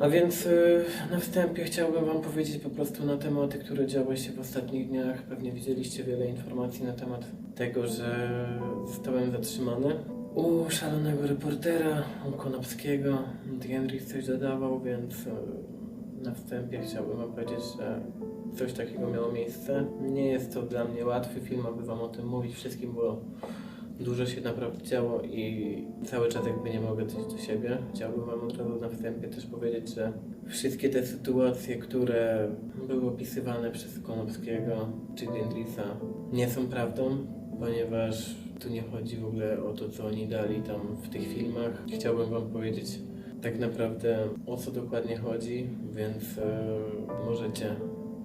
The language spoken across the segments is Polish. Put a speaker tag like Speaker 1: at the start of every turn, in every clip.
Speaker 1: A więc y, na wstępie chciałbym Wam powiedzieć po prostu na tematy, które działy się w ostatnich dniach. Pewnie widzieliście wiele informacji na temat tego, że zostałem zatrzymany. U szalonego reportera, u Konopskiego, Henry coś dodawał, więc y, na wstępie chciałbym Wam powiedzieć, że coś takiego miało miejsce. Nie jest to dla mnie łatwy film, aby Wam o tym mówić wszystkim, bo dużo się naprawdę działo i cały czas jakby nie mogę dojść do siebie. Chciałbym Wam od razu na wstępie też powiedzieć, że wszystkie te sytuacje, które były opisywane przez Konopskiego czy Gendrisa nie są prawdą, ponieważ tu nie chodzi w ogóle o to, co oni dali tam w tych filmach. Chciałbym Wam powiedzieć tak naprawdę o co dokładnie chodzi, więc e, możecie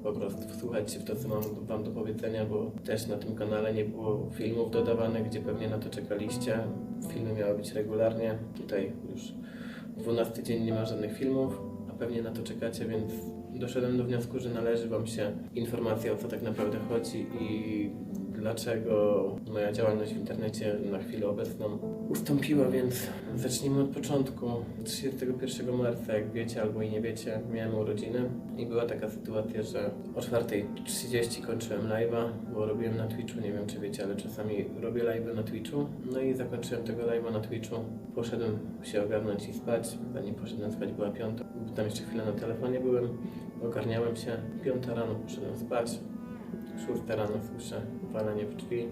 Speaker 1: po prostu wsłuchać się w to, co mam Wam do powiedzenia, bo też na tym kanale nie było filmów dodawanych, gdzie pewnie na to czekaliście. Filmy miały być regularnie. Tutaj już 12 dzień nie ma żadnych filmów, a pewnie na to czekacie, więc doszedłem do wniosku, że należy Wam się informacja o co tak naprawdę chodzi i dlaczego moja działalność w internecie na chwilę obecną ustąpiła, więc zacznijmy od początku. 31 marca, jak wiecie albo i nie wiecie, miałem urodziny i była taka sytuacja, że o 4.30 kończyłem live'a, bo robiłem na Twitchu, nie wiem czy wiecie, ale czasami robię live'y na Twitchu. No i zakończyłem tego live'a na Twitchu. Poszedłem się ogarnąć i spać. Zanim poszedłem spać była piąta, tam jeszcze chwilę na telefonie byłem. Ogarniałem się. Piąta rano poszedłem spać. Szósta rano słyszę walenie w drzwi.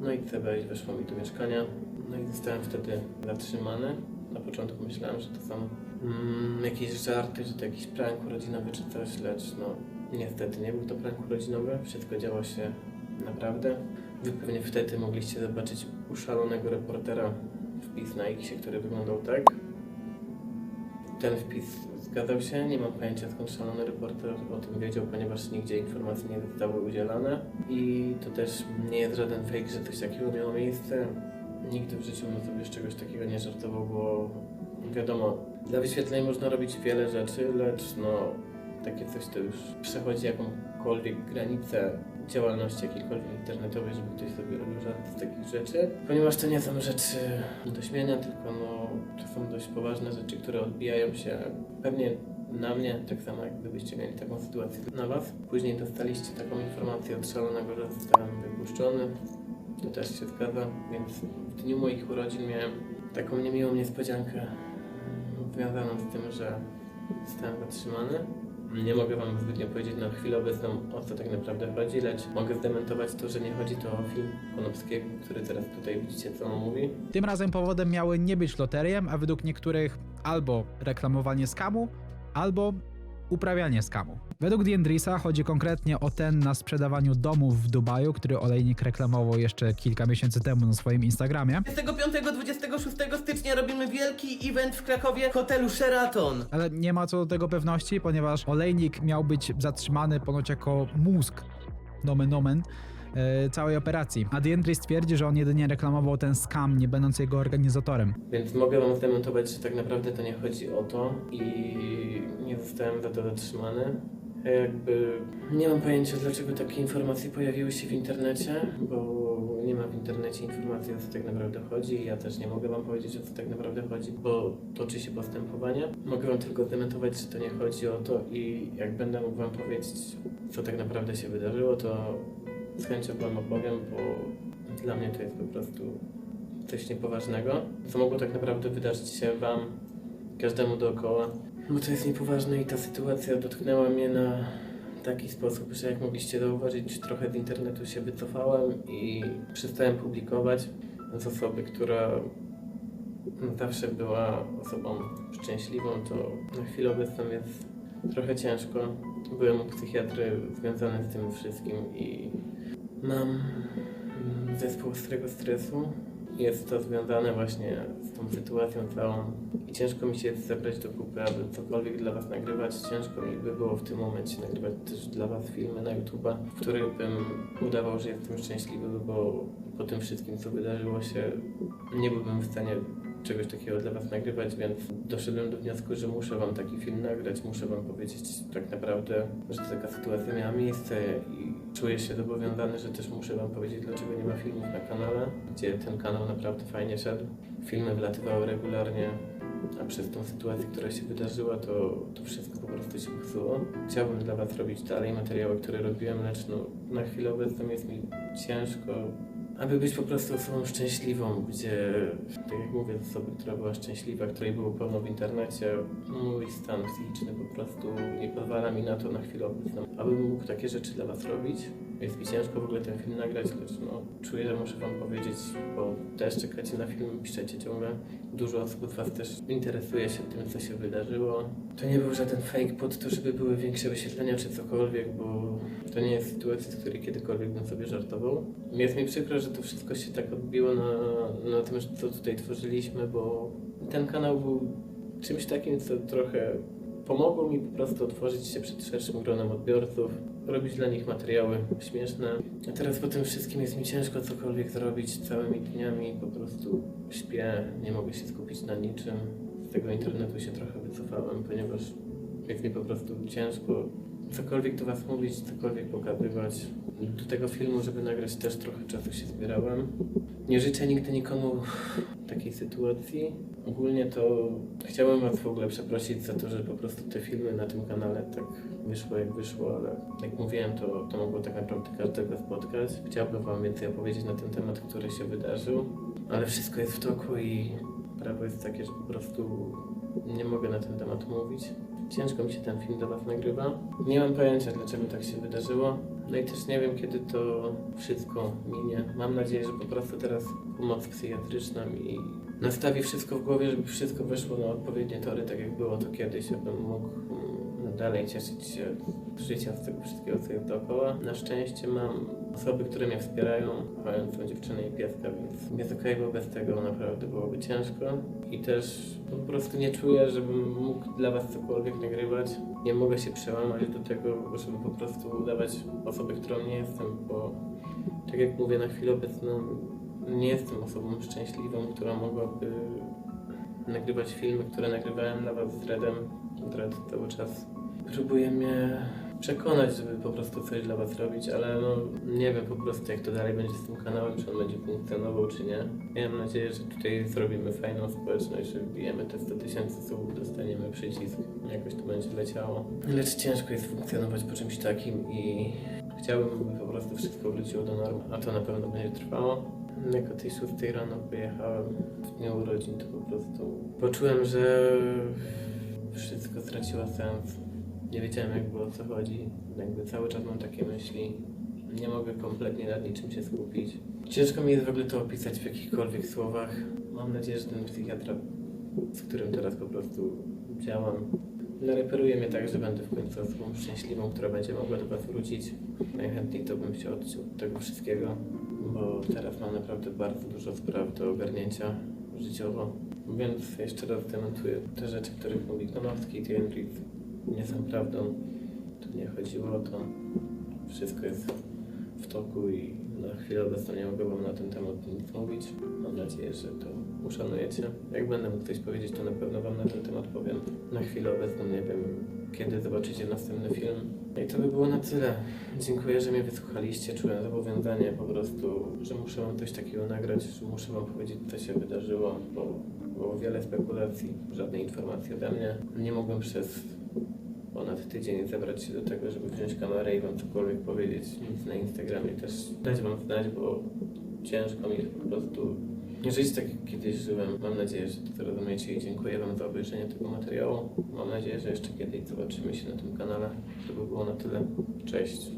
Speaker 1: No i wejść, weszło mi do mieszkania. No i zostałem wtedy zatrzymany. Na początku myślałem, że to są mm, jakieś żarty, że to jakiś prank urodzinowy czy coś, lecz no niestety nie był to prank urodzinowy. Wszystko działo się naprawdę. Wy pewnie wtedy mogliście zobaczyć u szalonego reportera wpis na X, który wyglądał tak. Ten wpis zgadzał się, nie mam pojęcia skąd szalony reporter o tym wiedział, ponieważ nigdzie informacje nie zostały udzielane. I to też nie jest żaden fake, że coś takiego miało miejsce. Nigdy w życiu bym sobie z czegoś takiego nie żartował, bo wiadomo, dla wyświetleń można robić wiele rzeczy, lecz no takie coś to już przechodzi jakąkolwiek granicę działalności jakiejkolwiek internetowej, żeby ktoś sobie robił żarty z takich rzeczy. Ponieważ to nie są rzeczy do śmiania, tylko no, to są dość poważne rzeczy, które odbijają się pewnie na mnie, tak samo jak gdybyście mieli taką sytuację na Was. Później dostaliście taką informację od szalonego, że zostałem wypuszczony. To też się zgadza, więc w dniu moich urodzin miałem taką niemiłą niespodziankę związaną z tym, że zostałem zatrzymany. Nie mogę Wam zbytnio powiedzieć na chwilę obecną o co tak naprawdę chodzi, lecz mogę zdementować to, że nie chodzi to o film Konopskiego, który teraz tutaj widzicie, co on mówi.
Speaker 2: Tym razem powodem miały nie być loteriem, a według niektórych albo reklamowanie skamu, albo uprawianie skamu. Według Diendrisa chodzi konkretnie o ten na sprzedawaniu domów w Dubaju, który olejnik reklamował jeszcze kilka miesięcy temu na swoim Instagramie.
Speaker 3: 25-26 stycznia robimy wielki event w Krakowie w hotelu Sheraton.
Speaker 2: Ale nie ma co do tego pewności, ponieważ olejnik miał być zatrzymany ponoć jako mózg, nomen nomen, całej operacji. A Diendris twierdzi, że on jedynie reklamował ten scam, nie będąc jego organizatorem.
Speaker 1: Więc mogę Wam zdementować, że tak naprawdę to nie chodzi o to i nie zostałem za to zatrzymany. Ja Jakby nie mam pojęcia, dlaczego takie informacje pojawiły się w internecie, bo nie ma w internecie informacji o co tak naprawdę chodzi. Ja też nie mogę Wam powiedzieć o co tak naprawdę chodzi, bo toczy się postępowanie. Mogę Wam tylko zdementować, że to nie chodzi o to i jak będę mógł Wam powiedzieć, co tak naprawdę się wydarzyło, to z chęcią Wam opowiem, bo dla mnie to jest po prostu coś niepoważnego, co mogło tak naprawdę wydarzyć się Wam, każdemu dookoła. Bo to jest niepoważne i ta sytuacja dotknęła mnie na taki sposób, że jak mogliście zauważyć, trochę z internetu się wycofałem i przestałem publikować z osoby, która zawsze była osobą szczęśliwą, to na chwilę obecną jest trochę ciężko. Byłem u psychiatry związany z tym wszystkim i mam zespół ostrego stresu. Jest to związane właśnie z tą sytuacją całą i ciężko mi się zebrać do kupy, aby cokolwiek dla Was nagrywać. Ciężko mi by było w tym momencie nagrywać też dla Was filmy na YouTube'a, w których bym udawał, że jestem szczęśliwy, bo po tym wszystkim, co wydarzyło się, nie byłbym w stanie czegoś takiego dla Was nagrywać, więc doszedłem do wniosku, że muszę Wam taki film nagrać, muszę Wam powiedzieć tak naprawdę, że taka sytuacja miała miejsce i czuję się zobowiązany, że też muszę Wam powiedzieć, dlaczego nie ma filmów na kanale, gdzie ten kanał naprawdę fajnie szedł. Filmy wlatywały regularnie, a przez tą sytuację, która się wydarzyła, to, to wszystko po prostu się psuło. Chciałbym dla Was robić dalej materiały, które robiłem, lecz no, na chwilę obecną jest mi ciężko, aby być po prostu osobą szczęśliwą, gdzie, tak jak mówię, z osoby, która była szczęśliwa, której było pełno w internecie, mój stan psychiczny po prostu nie pozwala mi na to na chwilę obecną, abym mógł takie rzeczy dla Was robić. Jest mi ciężko w ogóle ten film nagrać, lecz no, czuję, że muszę Wam powiedzieć, bo też czekacie na film, piszecie ciągle. Dużo osób z Was też interesuje się tym, co się wydarzyło. To nie był żaden fake pod to, żeby były większe wyświetlenia czy cokolwiek, bo to nie jest sytuacja, z której kiedykolwiek bym sobie żartował. Jest mi przykro, że to wszystko się tak odbiło na, na tym, co tutaj tworzyliśmy, bo ten kanał był czymś takim, co trochę pomogło mi po prostu otworzyć się przed szerszym gronem odbiorców, robić dla nich materiały śmieszne. A teraz po tym wszystkim jest mi ciężko cokolwiek zrobić całymi dniami, po prostu śpię, nie mogę się skupić na niczym. Z tego internetu się trochę wycofałem, ponieważ jest mi po prostu ciężko cokolwiek do Was mówić, cokolwiek pokazywać. Do tego filmu, żeby nagrać też trochę czasu się zbierałem. Nie życzę nigdy nikomu takiej sytuacji. Ogólnie to chciałbym Was w ogóle przeprosić za to, że po prostu te filmy na tym kanale tak wyszło jak wyszło, ale jak mówiłem, to, to mogło tak naprawdę każdego spotkać. Chciałbym Wam więcej opowiedzieć na ten temat, który się wydarzył, ale wszystko jest w toku i prawo jest takie, że po prostu nie mogę na ten temat mówić. Ciężko mi się ten film do Was nagrywa. Nie mam pojęcia, dlaczego tak się wydarzyło. No i też nie wiem, kiedy to wszystko minie. Mam nadzieję, że po prostu teraz pomoc psychiatryczna mi nastawi wszystko w głowie, żeby wszystko weszło na odpowiednie tory, tak jak było to kiedyś, abym mógł mm, dalej cieszyć się z życia, z tego wszystkiego, co jest dookoła. Na szczęście mam osoby, które mnie wspierają, mającą dziewczynę i pieska, więc jest okej, bo bez tego naprawdę byłoby ciężko. I też po prostu nie czuję, żebym mógł dla Was cokolwiek nagrywać. Nie mogę się przełamać do tego, żeby po prostu udawać osobę, którą nie jestem, bo tak jak mówię, na chwilę obecną nie jestem osobą szczęśliwą, która mogłaby nagrywać filmy, które nagrywałem Was z Redem. Red cały czas próbuje mnie przekonać, żeby po prostu coś dla Was robić, ale no nie wiem po prostu jak to dalej będzie z tym kanałem, czy on będzie funkcjonował, czy nie. Miałem nadzieję, że tutaj zrobimy fajną społeczność, że wbijemy te 100 tysięcy słów, dostaniemy przycisk, jakoś to będzie leciało. Lecz ciężko jest funkcjonować po czymś takim i chciałbym, by po prostu wszystko wróciło do normy, a to na pewno będzie trwało. Jak o tej 6 rano pojechałem w dniu urodzin, to po prostu poczułem, że wszystko straciło sens. Nie wiedziałem jak było o co chodzi. Jakby cały czas mam takie myśli. Nie mogę kompletnie nad niczym się skupić. Ciężko mi jest w ogóle to opisać w jakichkolwiek słowach. Mam nadzieję, że ten psychiatra, z którym teraz po prostu działam, nareperuje mnie tak, że będę w końcu osobą szczęśliwą, która będzie mogła do Was wrócić. Najchętniej to bym się odciął od tego wszystkiego, bo teraz mam naprawdę bardzo dużo spraw do ogarnięcia życiowo. Więc jeszcze raz dementuję te rzeczy, których mówi Konowski i Henry nie są prawdą. Tu nie chodziło o to. Wszystko jest w toku i na chwilę obecną nie mogę Wam na ten temat nic mówić. Mam nadzieję, że to uszanujecie. Jak będę mógł coś powiedzieć, to na pewno Wam na ten temat powiem. Na chwilę obecną nie wiem, kiedy zobaczycie następny film. I to by było na tyle. Dziękuję, że mnie wysłuchaliście. Czułem zobowiązanie po prostu, że muszę Wam coś takiego nagrać, że muszę Wam powiedzieć, co się wydarzyło, bo było wiele spekulacji, żadnej informacji ode mnie. Nie mogłem przez ponad tydzień zebrać się do tego, żeby wziąć kamerę i wam cokolwiek powiedzieć. Nic na Instagramie też dać wam znać, bo ciężko mi po prostu żyć tak jak kiedyś żyłem. Mam nadzieję, że to zrozumiecie i dziękuję wam za obejrzenie tego materiału. Mam nadzieję, że jeszcze kiedyś zobaczymy się na tym kanale. To by było na tyle. Cześć.